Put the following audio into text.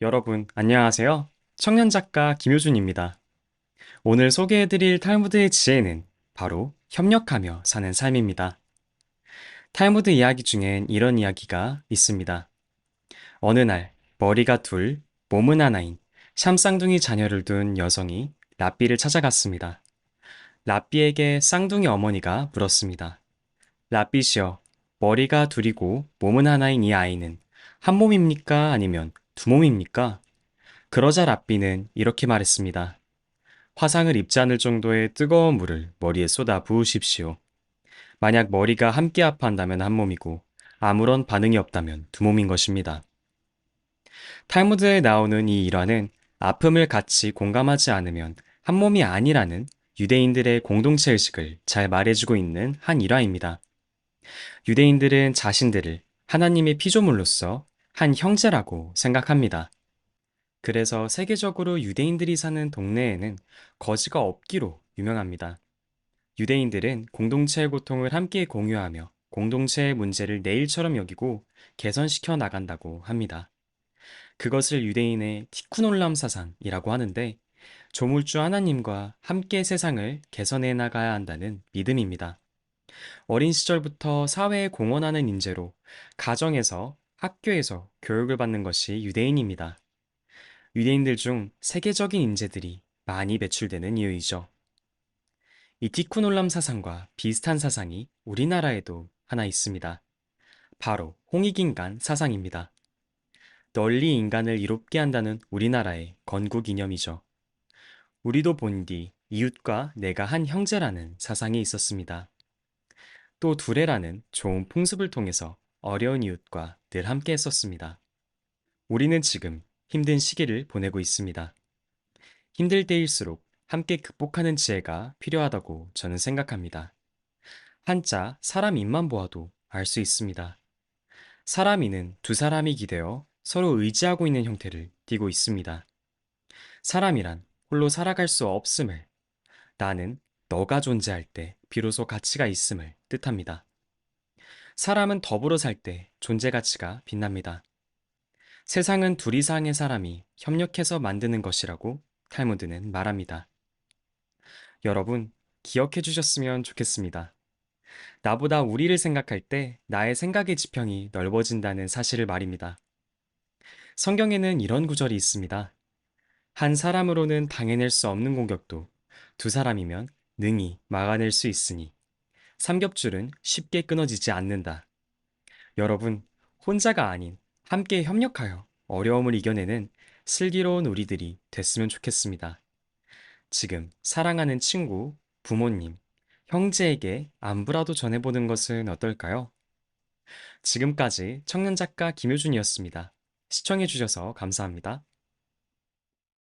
여러분, 안녕하세요. 청년 작가 김효준입니다. 오늘 소개해드릴 탈무드의 지혜는 바로 협력하며 사는 삶입니다. 탈무드 이야기 중엔 이런 이야기가 있습니다. 어느 날, 머리가 둘, 몸은 하나인 샴쌍둥이 자녀를 둔 여성이 라삐를 찾아갔습니다. 라삐에게 쌍둥이 어머니가 물었습니다. 라삐시여, 머리가 둘이고 몸은 하나인 이 아이는 한 몸입니까? 아니면 두 몸입니까? 그러자 라삐는 이렇게 말했습니다. 화상을 입지 않을 정도의 뜨거운 물을 머리에 쏟아 부으십시오. 만약 머리가 함께 아파한다면 한 몸이고 아무런 반응이 없다면 두 몸인 것입니다. 탈무드에 나오는 이 일화는 아픔을 같이 공감하지 않으면 한 몸이 아니라는 유대인들의 공동체 의식을 잘 말해주고 있는 한 일화입니다. 유대인들은 자신들을 하나님의 피조물로서 한 형제라고 생각합니다. 그래서 세계적으로 유대인들이 사는 동네에는 거지가 없기로 유명합니다. 유대인들은 공동체의 고통을 함께 공유하며 공동체의 문제를 내일처럼 여기고 개선시켜 나간다고 합니다. 그것을 유대인의 티쿠놀람 사상이라고 하는데 조물주 하나님과 함께 세상을 개선해 나가야 한다는 믿음입니다. 어린 시절부터 사회에 공헌하는 인재로 가정에서 학교에서 교육을 받는 것이 유대인입니다. 유대인들 중 세계적인 인재들이 많이 배출되는 이유이죠. 이 티쿠놀람 사상과 비슷한 사상이 우리나라에도 하나 있습니다. 바로 홍익인간 사상입니다. 널리 인간을 이롭게 한다는 우리나라의 건국 이념이죠. 우리도 본디 이웃과 내가 한 형제라는 사상이 있었습니다. 또 두레라는 좋은 풍습을 통해서 어려운 이웃과 늘 함께 했었습니다. 우리는 지금 힘든 시기를 보내고 있습니다. 힘들 때일수록 함께 극복하는 지혜가 필요하다고 저는 생각합니다. 한자 사람 입만 보아도 알 수 있습니다. 사람이는 두 사람이 기대어 서로 의지하고 있는 형태를 띠고 있습니다. 사람이란 홀로 살아갈 수 없음을, 나는 너가 존재할 때 비로소 가치가 있음을 뜻합니다. 사람은 더불어 살 때 존재 가치가 빛납니다. 세상은 둘 이상의 사람이 협력해서 만드는 것이라고 탈무드는 말합니다. 여러분, 기억해 주셨으면 좋겠습니다. 나보다 우리를 생각할 때 나의 생각의 지평이 넓어진다는 사실을 말입니다. 성경에는 이런 구절이 있습니다. 한 사람으로는 당해낼 수 없는 공격도 두 사람이면 능히 막아낼 수 있으니 삼겹줄은 쉽게 끊어지지 않는다. 여러분, 혼자가 아닌 함께 협력하여 어려움을 이겨내는 슬기로운 우리들이 됐으면 좋겠습니다. 지금 사랑하는 친구, 부모님, 형제에게 안부라도 전해보는 것은 어떨까요? 지금까지 청년 작가 김효준이었습니다. 시청해주셔서 감사합니다.